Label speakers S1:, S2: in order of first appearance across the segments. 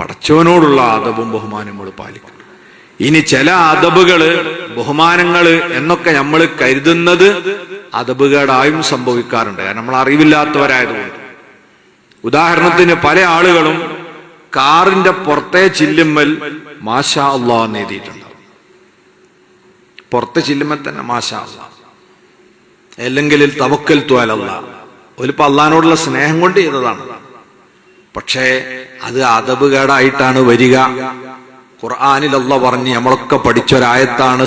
S1: പടച്ചവനോടുള്ള ബഹുമാനം നമ്മൾ പാലിക്കണം. ഇനി ചില അതബുകൾ ബഹുമാനങ്ങൾ എന്നൊക്കെ നമ്മൾ കരുതുന്നത് അതബുകേടായും സംഭവിക്കാറുണ്ട്. കാരണം നമ്മൾ അറിവില്ലാത്തവരായതുകൊണ്ട്. ഉദാഹരണത്തിന് പല ആളുകളും കാറിന്റെ പുറത്തെ ചില്ലുമ്മൽ മാഷാ അള്ളാ എന്ന് എഴുതിയിട്ടുണ്ട് പുറത്തെ ചില്ലുമ്മൽ തന്നെ മാഷാ അള്ളാ അല്ലെങ്കിൽ തവക്കൽ തോലല്ല ഒലിപ്പോ അള്ളഹാനോടുള്ള സ്നേഹം കൊണ്ട് ചെയ്തതാണ്. പക്ഷേ അത് അതബുകേടായിട്ടാണ് വരിക. ഖുർആാനിലല്ല പറഞ്ഞ് നമ്മളൊക്കെ പഠിച്ചൊരായത്താണ്.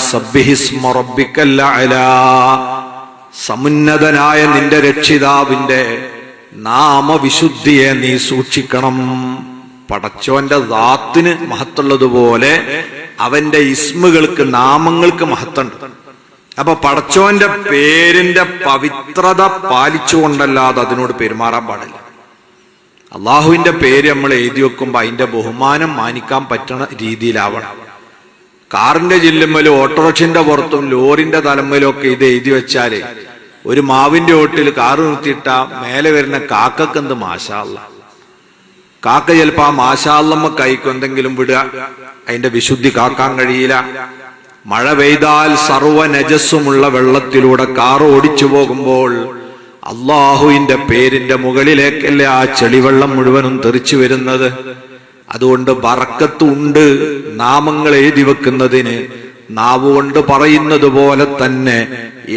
S1: സമുന്നതനായ നിന്റെ രക്ഷിതാവിന്റെ നാമവിശുദ്ധിയെ നീ സൂക്ഷിക്കണം. പടച്ചോന്റെ ദാത്തിന് മഹത്തുള്ളതുപോലെ അവന്റെ ഇസ്മുകൾക്ക് നാമങ്ങൾക്ക് മഹത്തുണ്ട്. അപ്പൊ പടച്ചോന്റെ പേരിന്റെ പവിത്രത പാലിച്ചുകൊണ്ടല്ലാതെ അതിനോട് പെരുമാറാൻ പാടില്ല. അള്ളാഹുവിന്റെ പേര് നമ്മൾ എഴുതി വെക്കുമ്പോൾ അതിന്റെ ബഹുമാനം മാനിക്കാൻ പറ്റണ രീതിയിലാവണം. കാറിന്റെ ജില്ലുമ്മലും ഓട്ടോറിക്ഷന്റെ പുറത്തും ലോറിന്റെ തലമ്മലും ഒക്കെ ഇത് എഴുതി വെച്ചാൽ ഒരു മാവിന്റെ ഓട്ടിൽ കാറ് നിർത്തിയിട്ട മേലെ വരുന്ന കാക്കക്ക് എന്ത് മാഷാല്ല കാക്ക ചിലപ്പോ ആ മാശാള്ളമ്മ കൈക്ക് എന്തെങ്കിലും വിടുക അതിന്റെ വിശുദ്ധി കാക്കാൻ കഴിയില്ല. മഴ പെയ്താൽ സർവ നജസ്സുമുള്ള വെള്ളത്തിലൂടെ കാർ ഓടിച്ചു പോകുമ്പോൾ അള്ളാഹുവിന്റെ പേരിന്റെ മുകളിലേക്കല്ലേ ആ ചെളിവെള്ളം മുഴുവനും തെറിച്ചു വരുന്നത്? അതുകൊണ്ട് ബറക്കത്തുണ്ട് നാമങ്ങൾ എഴുതി വെക്കുന്നതിന്. നാവ് കൊണ്ട് പറയുന്നത് പോലെ തന്നെ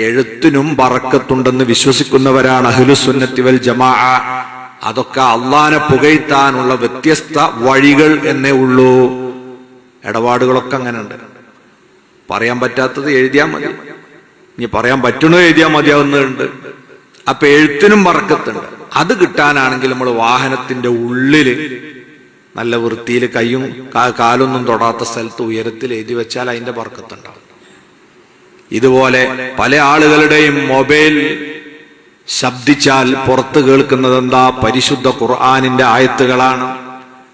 S1: എഴുത്തിനും ബറക്കത്തുണ്ടെന്ന് വിശ്വസിക്കുന്നവരാണ് അഹ്ലുസുന്നത്തി വൽ ജമാ അതൊക്കെ അള്ളാനെ പുകഴ്ത്താനുള്ള വ്യത്യസ്ത വഴികൾ എന്നേ ഉള്ളൂ. ഇടപാടുകളൊക്കെ അങ്ങനെ ഉണ്ട് പറയാൻ പറ്റാത്തത് എഴുതിയാൽ മതി. ഇനി പറയാൻ പറ്റണോ എഴുതിയാൽ മതിയാവുന്നുണ്ട് അപ്പൊ എഴുത്തിനും വറക്കത്തുണ്ട്. അത് കിട്ടാനാണെങ്കിൽ നമ്മൾ വാഹനത്തിന്റെ ഉള്ളിൽ നല്ല വൃത്തിയിൽ കൈയും കാലൊന്നും തൊടാത്ത സ്ഥലത്ത് ഉയരത്തിൽ എഴുതി വെച്ചാൽ അതിന്റെ വറക്കത്തുണ്ടാവും. ഇതുപോലെ പല ആളുകളുടെയും മൊബൈൽ ശബ്ദിച്ചാൽ പുറത്ത് കേൾക്കുന്നത് എന്താ? പരിശുദ്ധ ഖുർആാനിന്റെ ആയത്തുകളാണ്.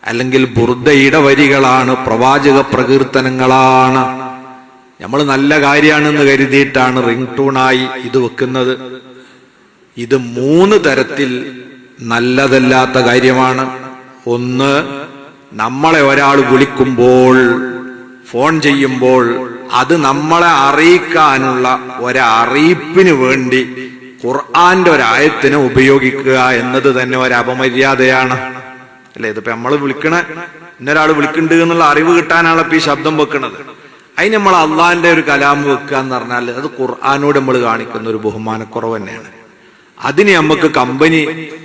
S1: അല്ലെങ്കിൽ ബുർദയുടെ വരികളാണ് പ്രവാചക പ്രകീർത്തനങ്ങളാണ്. നമ്മൾ നല്ല കാര്യമാണെന്ന് കരുതിയിട്ടാണ് റിംഗ് ടൂണായി ഇത് വെക്കുന്നത്. ഇത് മൂന്ന് തരത്തിൽ നല്ലതല്ലാത്ത കാര്യമാണ്. ഒന്ന് നമ്മളെ ഒരാൾ വിളിക്കുമ്പോൾ ഫോൺ ചെയ്യുമ്പോൾ അത് നമ്മളെ അറിയിക്കാനുള്ള ഒരറിയിപ്പിന് വേണ്ടി ഖുർആന്റെ ഒരായത്തിനെ ഉപയോഗിക്കുക എന്നത് തന്നെ ഒരു അപമര്യാദയാണ് അല്ലെ? ഇതിപ്പോ നമ്മൾ വിളിക്കണ ഇന്നൊരാൾ വിളിക്കുന്നുണ്ട് എന്നുള്ള അറിവ് കിട്ടാനാണ് ഇപ്പൊ ഈ ശബ്ദം വെക്കുന്നത് അതിന് നമ്മൾ അള്ളാന്റെ ഒരു കലാം വെക്കുക എന്ന് പറഞ്ഞാൽ അത് ഖുർആാനോട് നമ്മൾ കാണിക്കുന്ന ഒരു ബഹുമാനക്കുറവ് തന്നെയാണ്. അതിന് നമുക്ക് കമ്പനി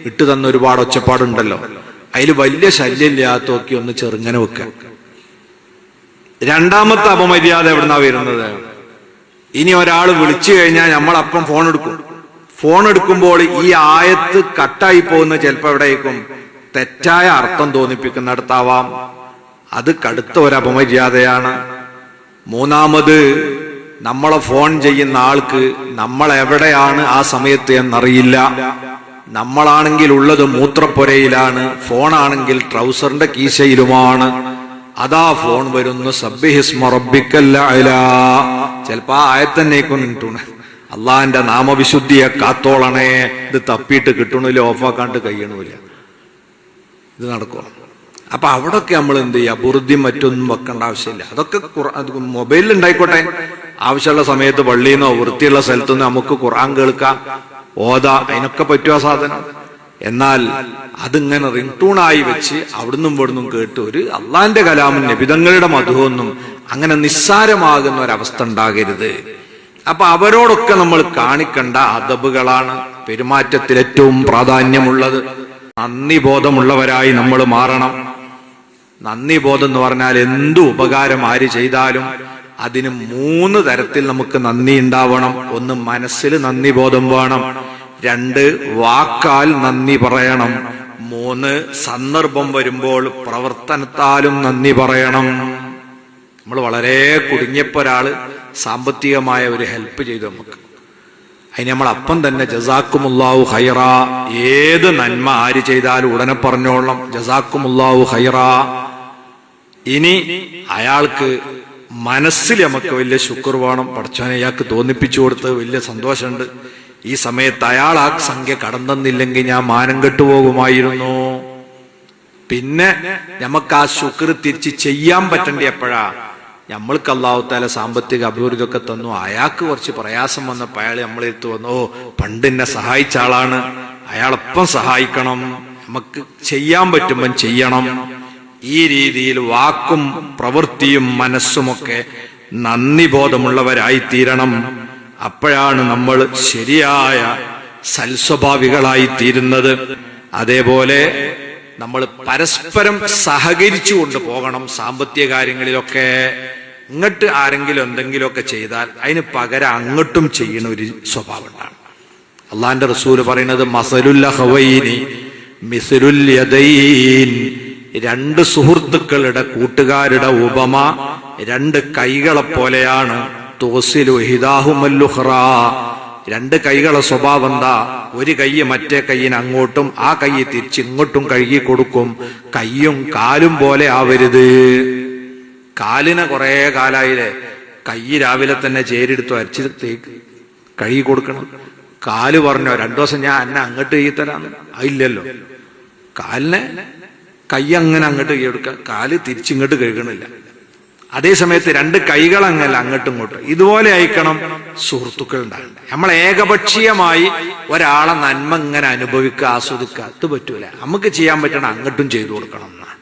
S1: ഇട്ടു തന്ന ഒരുപാട് ഒച്ചപ്പാടുണ്ടല്ലോ. അതിൽ വലിയ ശല്യമില്ലാത്തൊക്കെ ഒന്ന് ചെറുങ്ങനെ വെക്കുക രണ്ടാമത്തെ അപമര്യാദ എവിടുന്നാ വരുന്നത്? ഇനി ഒരാൾ വിളിച്ചു കഴിഞ്ഞാൽ നമ്മൾ അപ്പം ഫോൺ എടുക്കും. ഫോൺ എടുക്കുമ്പോൾ ഈ ആയത്ത് കട്ടായി പോകുന്ന ചിലപ്പോൾ എവിടേക്കും തെറ്റായ അർത്ഥം തോന്നിപ്പിക്കുന്നിടത്താവാം. അത് കടുത്ത ഒരു അപമര്യാദയാണ്. മൂന്നാമത് നമ്മളെ ഫോൺ ചെയ്യുന്ന ആൾക്ക് നമ്മൾ എവിടെയാണ് ആ സമയത്ത് എന്നറിയില്ല. നമ്മളാണെങ്കിൽ ഉള്ളത് മൂത്രപ്പുരയിലാണ് ഫോണാണെങ്കിൽ ട്രൗസറിന്റെ കീശയിലുമാണ്. അതാ ഫോൺ വരുന്നു സബ്ബിഹിസ്മ റബ്ബിക്കല്ല ചിലപ്പോ ആ ആയത്തന്നേക്കും അള്ളാഹിന്റെ നാമവിശുദ്ധിയെ കാത്തോളണേ. ഇത് തപ്പിയിട്ട് കിട്ടണില്ല ഓഫാക്കാണ്ട് കഴിയണമില്ല ഇത് നടക്കും? അപ്പൊ അവിടൊക്കെ നമ്മൾ എന്ത് ചെയ്യാ? ബുറുദ്ധിയും മറ്റൊന്നും വെക്കേണ്ട ആവശ്യമില്ല. അതൊക്കെ മൊബൈലിൽ ഉണ്ടായിക്കോട്ടെ. ആവശ്യമുള്ള സമയത്ത് പള്ളിയിൽ വൃത്തിയുള്ള സ്ഥലത്തുനിന്ന് നമുക്ക് ഖുർആൻ കേൾക്കാം ഓതാ അതിനൊക്കെ പറ്റുക സാധനം. എന്നാൽ അതിങ്ങനെ റിംഗ്ടൂണായി വെച്ച് അവിടുന്നും ഇവിടുന്നും കേട്ട് ഒരു അള്ളാന്റെ കലാമും നബിതങ്ങളുടെ മധുവൊന്നും അങ്ങനെ നിസ്സാരമാകുന്ന ഒരവസ്ഥ ഉണ്ടാകരുത്. അപ്പൊ അവരോടൊക്കെ നമ്മൾ കാണിക്കേണ്ട അതബുകളാണ് പെരുമാറ്റത്തിൽ ഏറ്റവും പ്രാധാന്യമുള്ളത്. നന്ദി ബോധമുള്ളവരായി നമ്മൾ മാറണം. നന്ദി ബോധം എന്ന് പറഞ്ഞാൽ എന്തു ഉപകാരം ആര് ചെയ്താലും അതിന് മൂന്ന് തരത്തിൽ നമുക്ക് നന്ദി ഉണ്ടാവണം. ഒന്ന് മനസ്സിൽ നന്ദി ബോധം വേണം. രണ്ട് വാക്കാൽ നന്ദി പറയണം. മൂന്ന് സന്ദർഭം വരുമ്പോൾ പ്രവർത്തനത്താലും നന്ദി പറയണം. നമ്മൾ വളരെ കുടുങ്ങിയപ്പോ ഒരാൾ സാമ്പത്തികമായ ഒരു ഹെൽപ്പ് ചെയ്തു നമുക്ക്. അതിന് നമ്മൾ അപ്പം തന്നെ ജസാക്കുമുല്ലാവു ഹൈറ ഏത് നന്മ ആര് ചെയ്താലും ഉടനെ പറഞ്ഞോളണം. ജസാക്കുമുല്ലാവു ഹൈറ ഇനി അയാൾക്ക് മനസ്സിൽ നമുക്ക് വലിയ ശുക്ർ വേണം. പഠിച്ചവനെ അയാൾക്ക് തോന്നിപ്പിച്ചു കൊടുത്ത് വലിയ സന്തോഷമുണ്ട്. ഈ സമയത്ത് അയാൾ ആ സംഖ്യ കടന്നെന്നില്ലെങ്കിൽ ഞാൻ മാനം കെട്ടുപോകുമായിരുന്നു പിന്നെ നമുക്ക് ആ ശുക്ർ തിരിച്ച് ചെയ്യാൻ പറ്റേണ്ട എപ്പോഴാ? നമ്മൾക്ക് അള്ളാഹുത്താല സാമ്പത്തിക അഭിവൃദ്ധി ഒക്കെ തന്നു. അയാൾക്ക് കുറച്ച് പ്രയാസം വന്നപ്പോൾ അയാൾ നമ്മളെടുത്ത് വന്നു ഓ പണ്ട് എന്നെ സഹായിച്ച ആളാണ്. അയാളൊപ്പം സഹായിക്കണം. നമുക്ക് ചെയ്യാൻ പറ്റുമ്പം ചെയ്യണം. ഈ രീതിയിൽ വാക്കും പ്രവൃത്തിയും മനസ്സുമൊക്കെ നന്ദി ബോധമുള്ളവരായിത്തീരണം. അപ്പോഴാണ് നമ്മൾ ശരിയായ സൽസ്വഭാവികളായി തീരുന്നത്. അതേപോലെ നമ്മൾ പരസ്പരം സഹകരിച്ചു കൊണ്ട് പോകണം സാമ്പത്തിക കാര്യങ്ങളിലൊക്കെ. ഇങ്ങോട്ട് ആരെങ്കിലും എന്തെങ്കിലുമൊക്കെ ചെയ്താൽ അതിന് പകരം അങ്ങോട്ടും ചെയ്യുന്ന ഒരു സ്വഭാവം ഉണ്ടാണ് അള്ളാന്റെ റസൂൽ പറയുന്നത് മസലുല്ല ഹവൈനി മിസലുൽ യദൈൻ രണ്ട് സുഹൃത്തുക്കളുടെ കൂട്ടുകാരുടെ ഉപമ രണ്ട് കൈകളെ പോലെയാണ്. രണ്ട് കൈകളെ സ്വഭാവം എന്താ? ഒരു കൈ മറ്റേ കൈയിന് അങ്ങോട്ടും ആ കൈ തിരിച്ച് ഇങ്ങോട്ടും കഴുകി കൊടുക്കും. കൈയും കാലും പോലെ ആവരുത്. കാലിനെ കുറെ കാലായില്ലേ? കൈ രാവിലെ തന്നെ ചേരെടുത്ത് അരച്ച് കഴുകി കൊടുക്കണം. കാൽ പറഞ്ഞോ രണ്ടു ദിവസം ഞാൻ എന്നെ അങ്ങോട്ട് കഴുകി തരാന്ന്. അതില്ലല്ലോ കാലിനെ കൈ അങ്ങനെ അങ്ങോട്ട് കൈയെടുക്കുക കാൽ തിരിച്ചിങ്ങോട്ട് കഴുകണില്ല. അതേ സമയത്ത് രണ്ട് കൈകൾ അങ്ങല്ല അങ്ങോട്ടും ഇങ്ങോട്ടും. ഇതുപോലെ അയക്കണം സുഹൃത്തുക്കൾ ഉണ്ടാകണ്ട നമ്മൾ ഏകപക്ഷീയമായി ഒരാളെ നന്മ ഇങ്ങനെ അനുഭവിക്കുക ആസ്വദിക്കുക അത് പറ്റൂല. നമുക്ക് ചെയ്യാൻ പറ്റണം അങ്ങോട്ടും ചെയ്തു കൊടുക്കണം എന്നാണ്.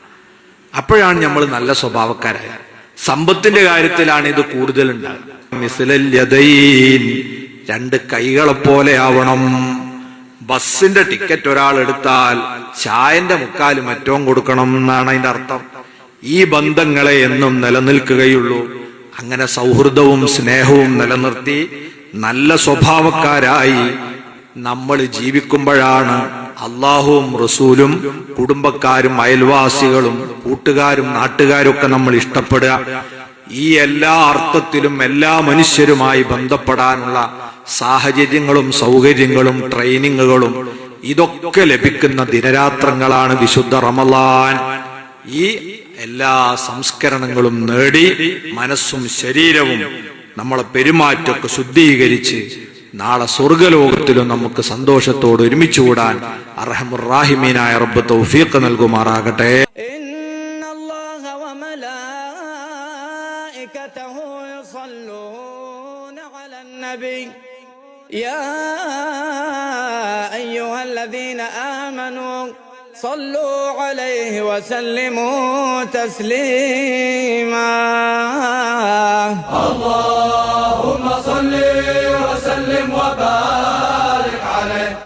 S1: അപ്പോഴാണ് നമ്മൾ നല്ല സ്വഭാവക്കാരായ. സമ്പത്തിന്റെ കാര്യത്തിലാണ് ഇത് കൂടുതൽ യദൈൻ രണ്ട് കൈകളെ പോലെ ആവണം. ബസ്സിന്റെ ടിക്കറ്റ് ഒരാൾ എടുത്താൽ ചായന്റെ മുക്കാൽ മറ്റവും കൊടുക്കണം എന്നാണ് അതിന്റെ അർത്ഥം. ഈ ബന്ധങ്ങളെ എന്നും നിലനിൽക്കുകയുള്ളൂ. അങ്ങനെ സൗഹൃദവും സ്നേഹവും നിലനിർത്തി നല്ല സ്വഭാവക്കാരായി നമ്മൾ ജീവിക്കുമ്പോഴാണ് അള്ളാഹുവും റസൂലും കുടുംബക്കാരും അയൽവാസികളും കൂട്ടുകാരും നാട്ടുകാരും ഒക്കെ നമ്മൾ ഇഷ്ടപ്പെടുക. ഈ എല്ലാ അർത്ഥത്തിലും എല്ലാ മനുഷ്യരുമായി ബന്ധപ്പെടാനുള്ള സാഹചര്യങ്ങളും സൗകര്യങ്ങളും ട്രെയിനിങ്ങുകളും ഇതൊക്കെ ലഭിക്കുന്ന ദിനരാത്രങ്ങളാണ് വിശുദ്ധ റമലാൻ ഈ എല്ലാ സംസ്കരണങ്ങളും നേടി മനസ്സും ശരീരവും നമ്മളെ പെരുമാറ്റമൊക്കെ ശുദ്ധീകരിച്ച് നാളെ സ്വർഗലോകത്തിലും നമുക്ക് സന്തോഷത്തോട് ഒരുമിച്ച് കൂടാൻ അർഹമുറാഹിമീനായ റബ്ബ് തൗഫീഖ് നൽകുമാറാകട്ടെ
S2: إن الله وملائكته يصلون على النبي يا أيها الذين آمنوا صلوا عليه وسلموا تسليما. اللهم صل وسلم وبارك عليه.